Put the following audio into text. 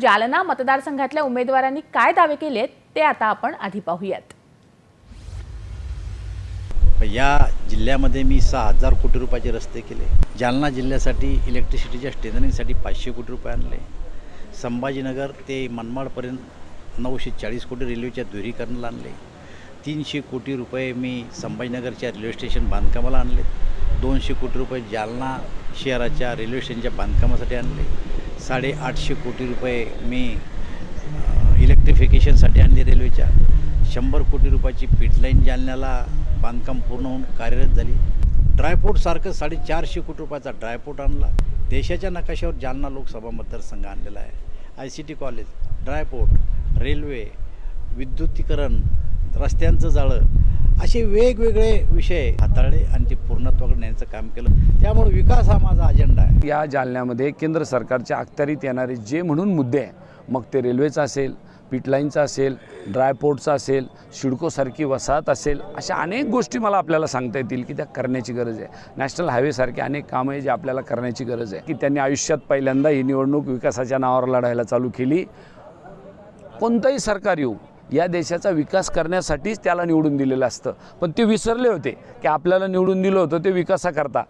जालना मतदारसंघातल्या उमेदवारांनी काय दावे केलेत ते आता आपण आधी पाहूयात. या जिल्ह्यामध्ये मी सहा हजार कोटी रुपयाचे रस्ते केले. जालना जिल्ह्यासाठी इलेक्ट्रिसिटीच्या स्टेशनिंगसाठी पाचशे कोटी रुपये आणले. संभाजीनगर ते मनमाडपर्यंत नऊशे चाळीस कोटी रेल्वेच्या दुरीकरणाला आणले. तीनशे कोटी रुपये मी संभाजीनगरच्या रेल्वे स्टेशन बांधकामाला आणले. दोनशे कोटी रुपये जालना शहराच्या रेल्वे स्टेशनच्या बांधकामासाठी आणले. साडेआठशे कोटी रुपये मी इलेक्ट्रिफिकेशनसाठी आणली रेल्वेच्या शंभर कोटी रुपयाची पिटलाईन जालन्याला बांधकाम पूर्ण होऊन कार्यरत झाली. ड्रायपोर्टसारखं साडेचारशे कोटी रुपयाचा ड्रायपोर्ट आणला. देशाच्या नकाशावर जालना लोकसभा मतदारसंघ आणलेला आहे. I C T college dry port railway विद्युतीकरण रस्त्यांचं जाळं असे वेगवेगळे विषय हाताळले आणि ते करण्याचं काम केलं. त्यामुळे विकास हा माझा अजेंडा आहे. या जालन्यामध्ये केंद्र सरकारच्या अखत्यारीत येणारे जे म्हणून मुद्दे आहे मग ते रेल्वेचा असेल पिटलाईनचा असेल ड्रायपोर्टचा असेल शिडकोसारखी वसाहत असेल अशा अनेक गोष्टी मला आपल्याला सांगता येतील की त्या करण्याची गरज आहे. नॅशनल हायवेसारखे अनेक कामं आहे जे आपल्याला करण्याची गरज आहे. की त्यांनी आयुष्यात पहिल्यांदा ही निवडणूक विकासाच्या नावावर लढायला चालू केली. कोणतंही सरकार येऊ या देशाचा विकास करण्यासाठीच त्याला निवडून दिलेलं असतं. पण ते विसरले होते की आपल्याला निवडून दिलं होतं ते विकासाकरता.